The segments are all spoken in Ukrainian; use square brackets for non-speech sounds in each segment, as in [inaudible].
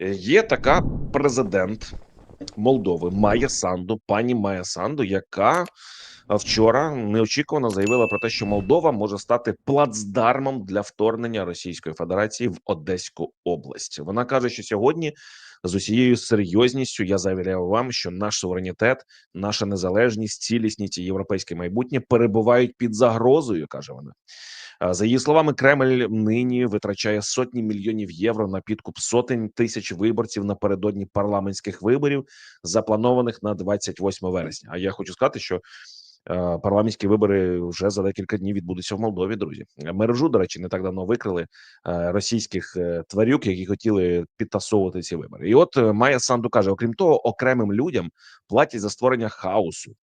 Е, Є така президент Молдови Майя Санду, пані Майя Санду, яка вчора неочікувано заявила про те, що Молдова може стати плацдармом для вторгнення Російської Федерації в Одеську область. Вона каже, що сьогодні з усією серйозністю я заявляю вам, що наш суверенітет, наша незалежність, цілісність і європейське майбутнє перебувають під загрозою, каже вона. За її словами, Кремль нині витрачає сотні мільйонів євро на підкуп сотень тисяч виборців напередодні парламентських виборів, запланованих на 28 вересня. А я хочу сказати, що. Е, Парламентські вибори вже за декілька днів відбудуться в Молдові. Друзі, мережу до речі, не так давно викрили е, російських е, тварюк, які хотіли підтасовувати ці вибори. І от е, Майя Санду каже: окрім того, окремим людям платять за створення хаосу,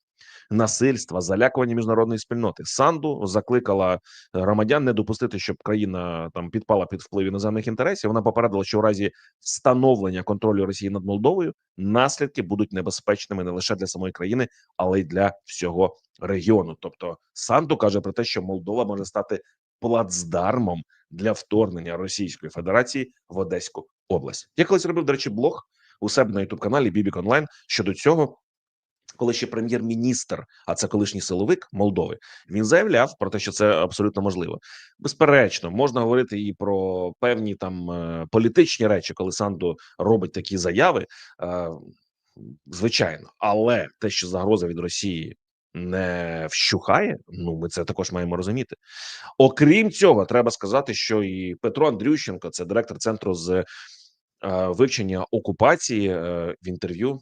насильства, залякування міжнародної спільноти. Санду закликала громадян не допустити, щоб країна там підпала під вплив іноземних інтересів. Вона попередила, що у разі встановлення контролю Росії над Молдовою наслідки будуть небезпечними не лише для самої країни, але й для всього регіону. Тобто, Санду каже про те, що Молдова може стати плацдармом для вторгнення Російської Федерації в Одеську область. Я колись робив, до речі, блог у себе на youtube каналі Бібік Онлайн щодо цього. Коли ще прем'єр-міністр, а це колишній силовик Молдови, він заявляв про те, що це абсолютно можливо. Безперечно, можна говорити і про певні там е, політичні речі, коли Санду робить такі заяви. е, Звичайно, але те, що загроза від Росії не вщухає, ну ми це також маємо розуміти. Окрім цього, треба сказати, що і Петро Андрющенко, це директор центру з е, вивчення окупації, в інтерв'ю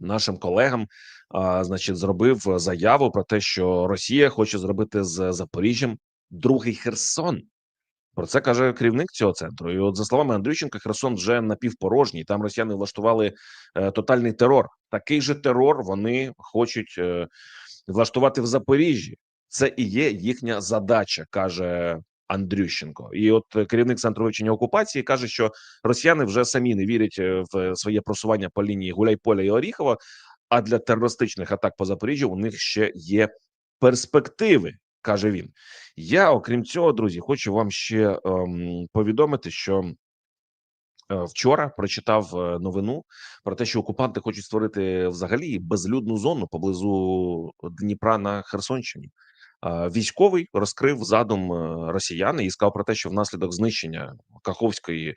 нашим колегам, а, значить, зробив заяву про те, що Росія хоче зробити з Запоріжжям другий Херсон. Про це каже керівник цього центру. І от за словами Андрющенка, Херсон вже напівпорожній. Там росіяни влаштували е, тотальний терор. Такий же терор вони хочуть е, влаштувати в Запоріжжі. Це і є їхня задача, каже Андрющенко. І от е, керівник центру вивчення окупації каже, що росіяни вже самі не вірять е, в своє просування по лінії Гуляйполя і Оріхова. А для терористичних атак по Запоріжжю у них ще є перспективи, каже він. Я, окрім цього, друзі, хочу вам ще ем, повідомити, що е, вчора прочитав е, новину про те, що окупанти хочуть створити взагалі безлюдну зону поблизу Дніпра на Херсонщині. Військовий розкрив задум е, росіян і сказав про те, що внаслідок знищення Каховської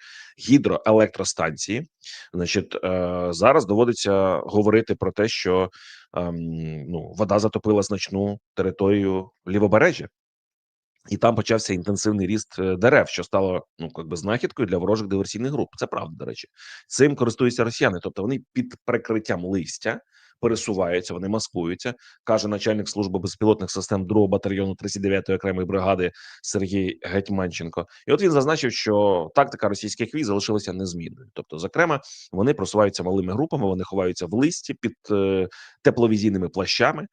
гідроелектростанції, значить, е, зараз доводиться говорити про те, що ем, ну, вода затопила значну територію лівобережжя. І там почався інтенсивний ріст е, дерев, що стало ну якби знахідкою для ворожих диверсійних груп. Це правда, до речі, цим користуються росіяни. Тобто вони під прикриттям листя пересуваються, вони маскуються. каже начальник служби безпілотних систем 2-го батальйону 39-ї окремої бригади Сергій Гетьманченко. І от він зазначив, що тактика російських військ залишилася незмінною. Тобто, зокрема, вони просуваються малими групами, вони ховаються в листі під е, тепловізійними плащами.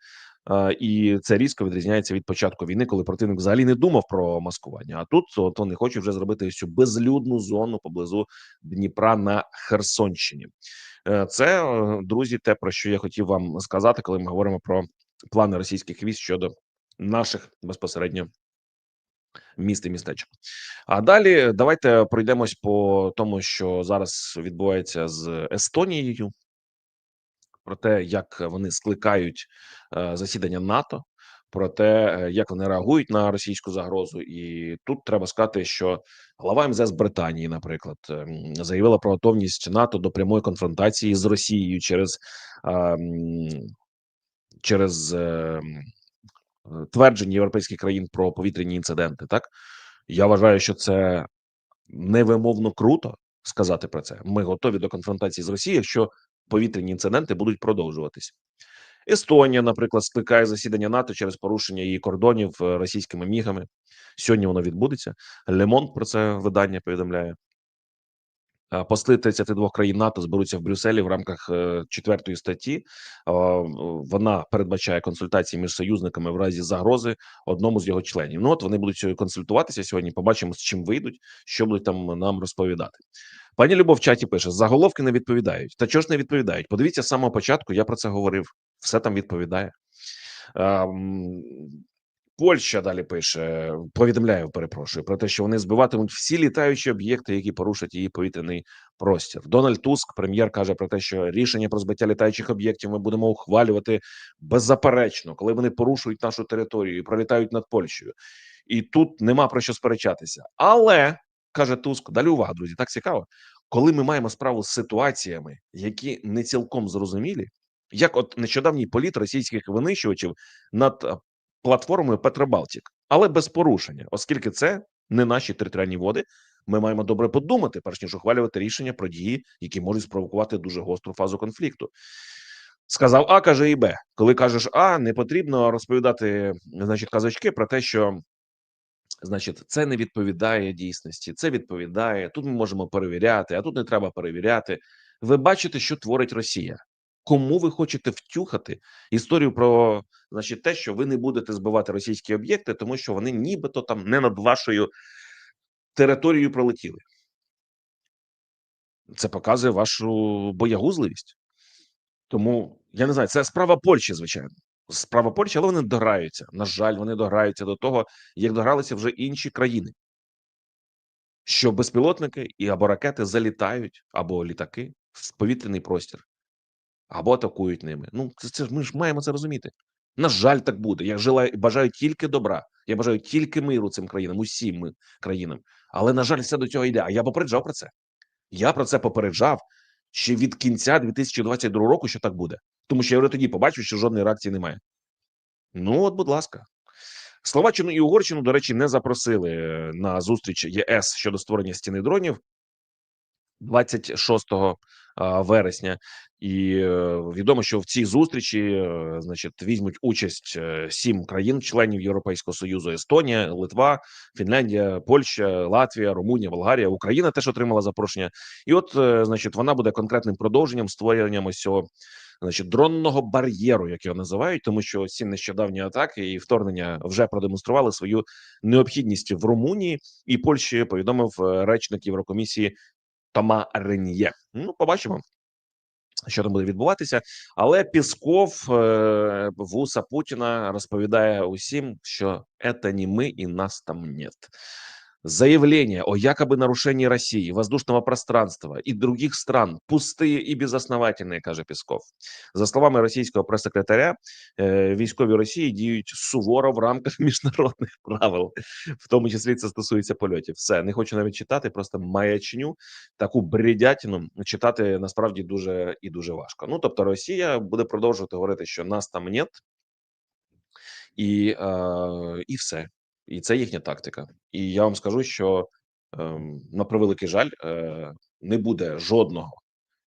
Е, І це різко відрізняється від початку війни, коли противник взагалі не думав про маскування. А тут от вони хочуть вже зробити цю безлюдну зону поблизу Дніпра на Херсонщині. Е, Це е, друзі, те про що я хотів вам сказати, коли ми говоримо про плани російських військ щодо наших безпосередньо міст і містечок. А далі давайте пройдемось по тому, що зараз відбувається з Естонією про те, як вони скликають е, засідання НАТО, про те, е, як вони реагують на російську загрозу, і тут треба сказати, що глава МЗС Британії, наприклад, ем, заявила про готовність НАТО до прямої конфронтації з Росією через ем, через ем, твердження європейських країн про повітряні інциденти. Так я вважаю, що це невимовно круто сказати про це. Ми готові до конфронтації з Росією, якщо повітряні інциденти будуть продовжуватись. Естонія, наприклад, скликає засідання НАТО через порушення її кордонів е, російськими мігами. Сьогодні воно відбудеться. Лемон про це видання повідомляє. А Посли 32 країн НАТО зберуться в Брюсселі в рамках е, четвертої статті. Вона передбачає консультації між союзниками в разі загрози одному з його членів. Ну от вони будуть консультуватися сьогодні. Побачимо, з чим вийдуть, що будуть там нам розповідати. Пані Любов в чаті пише: заголовки не відповідають. Та чого ж не відповідають? Подивіться з самого початку. Я про це говорив. Все там відповідає. А, м, Польща далі пише, повідомляю, перепрошую про те, що вони збиватимуть всі літаючі об'єкти, які порушать її повітряний простір. Дональд Туск, прем'єр, каже про те, що рішення про збиття літаючих об'єктів ми будемо ухвалювати беззаперечно, коли вони порушують нашу територію і пролітають над Польщею. І тут нема про що сперечатися. Але каже Туск, далі увага, друзі, так цікаво, коли ми маємо справу з ситуаціями, які не цілком зрозумілі, як от нещодавній політ російських винищувачів над е, платформою Петробалтік, але без порушення, оскільки це не наші територіальні води. Ми маємо добре подумати, перш ніж ухвалювати рішення про дії, які можуть спровокувати дуже гостру фазу конфлікту. Сказав А, каже і Б. Коли кажеш А, не потрібно розповідати, значить, казочки про те, що значить, це не відповідає дійсності, це відповідає. Тут ми можемо перевіряти, а тут не треба перевіряти. Ви бачите, що творить Росія. Кому ви хочете втюхати історію про значить, те, що ви не будете збивати російські об'єкти, тому що вони нібито там не над вашою територією пролетіли? Це показує вашу боягузливість. Тому я не знаю, це справа Польщі, звичайно. Справа Польщі, але вони дограються. На жаль, вони дограються до того, як догралися вже інші країни, що безпілотники і або ракети залітають, або літаки в повітряний простір, або атакують ними. Ну, це, це ми ж маємо це розуміти. На жаль, так буде. Я желаю, бажаю тільки добра. Я бажаю тільки миру цим країнам, усім ми країнам. Але на жаль, все до цього йде. А я попереджав про це. Я про це попереджав ще від кінця 2022 року, що так буде. Тому що я вже тоді побачив, що жодної реакції немає. Ну, от, будь ласка. Словаччину і Угорщину, до речі, не запросили е, на зустріч ЄС щодо створення стіни дронів 26 а, вересня. І е, відомо, що в цій зустрічі, е, значить, візьмуть участь е, сім країн-членів Європейського союзу: Естонія, Литва, Фінляндія, Польща, Латвія, Румунія, Болгарія, Україна теж отримала запрошення. І от, значить, вона буде конкретним продовженням створенням ось цього значить, дронного бар'єру, як його називають, тому що ці нещодавні атаки і вторгнення вже продемонстрували свою необхідність в Румунії і Польщі. Повідомив речник Єврокомісії Тома Рен'є. Ну, побачимо. Що там буде відбуватися, але Пісков е, вуса Путіна розповідає усім, що це не ми і нас там нет. Заявления о якобы нарушении России воздушного пространства и других стран пустые і безосновательные, каже Пісков. За словами російського прес-секретаря, е, військові Росії діють суворо в рамках [laughs] міжнародних правил, в тому числі це стосується польотів. Все не хочу навіть читати, просто маячню таку бредятину читати насправді дуже і дуже важко. Ну тобто, Росія буде продовжувати говорити, що нас там нет, і, е, і все. І це їхня тактика. І я вам скажу, що ем, на превеликий жаль, е, не буде жодного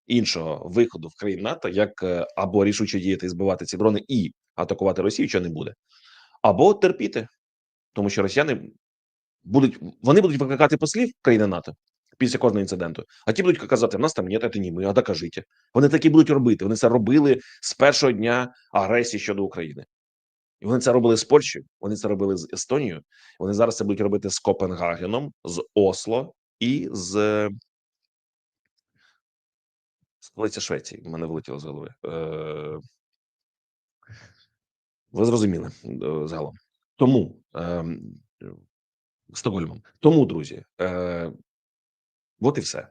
іншого виходу в країн НАТО, як е, або рішуче діяти і збивати ці дрони і атакувати Росію, що не буде, або терпіти, тому що росіяни будуть вони будуть викликати послів країни НАТО після кожного інциденту, а ті будуть казати: в нас там ні, це не ми, а докажіть. Вони такі будуть робити. Вони це робили з першого дня агресії щодо України. І вони це робили з Польщею, вони це робили з Естонією. Вони зараз це будуть робити з Копенгагеном, з Осло і з столиця Швеції. В мене вилетіло з голови. Е, Ви зрозуміли е, загалом. Тому е, Стокгольмом. Тому, друзі, е, от і все.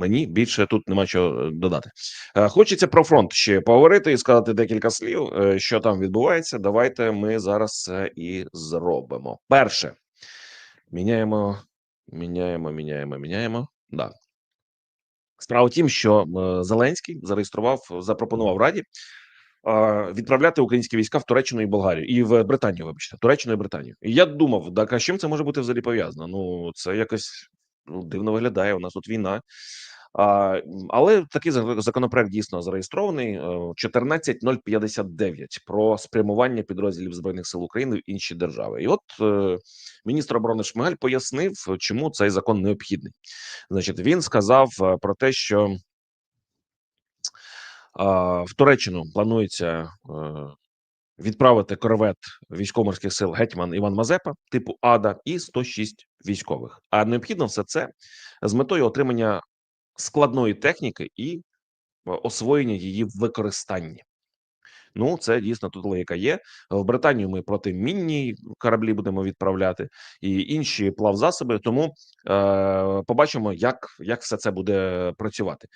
Мені більше тут нема чого е, додати. Е, Хочеться про фронт ще поговорити і сказати декілька слів, е, що там відбувається. Давайте ми зараз це і зробимо. Перше, міняємо, міняємо, міняємо, міняємо. Да. Справа в тім, що Зеленський зареєстрував, запропонував Раді відправляти українські війська в Туреччину і Болгарію і в Британію, вибачте, Туреччину і Британію. І я думав, так а з чим це може бути взагалі пов'язано? Ну це якось ну, дивно виглядає. У нас тут війна. А, але такий законопроект дійсно зареєстрований е, 14059 про спрямування підрозділів збройних сил України в інші держави. І от е, міністр оборони Шмигаль пояснив, чому цей закон необхідний. Значить, він сказав е, про те, що а, в Туреччину планується е, відправити корвет військово-морських сил гетьман Іван Мазепа, типу Ада, і 106 військових. А необхідно все це з метою отримання складної техніки і е, освоєння її в використанні. Ну це дійсно тут логіка є. В Британію ми протимінні кораблі будемо відправляти і інші плавзасоби. Тому е, побачимо, як, як все це буде працювати.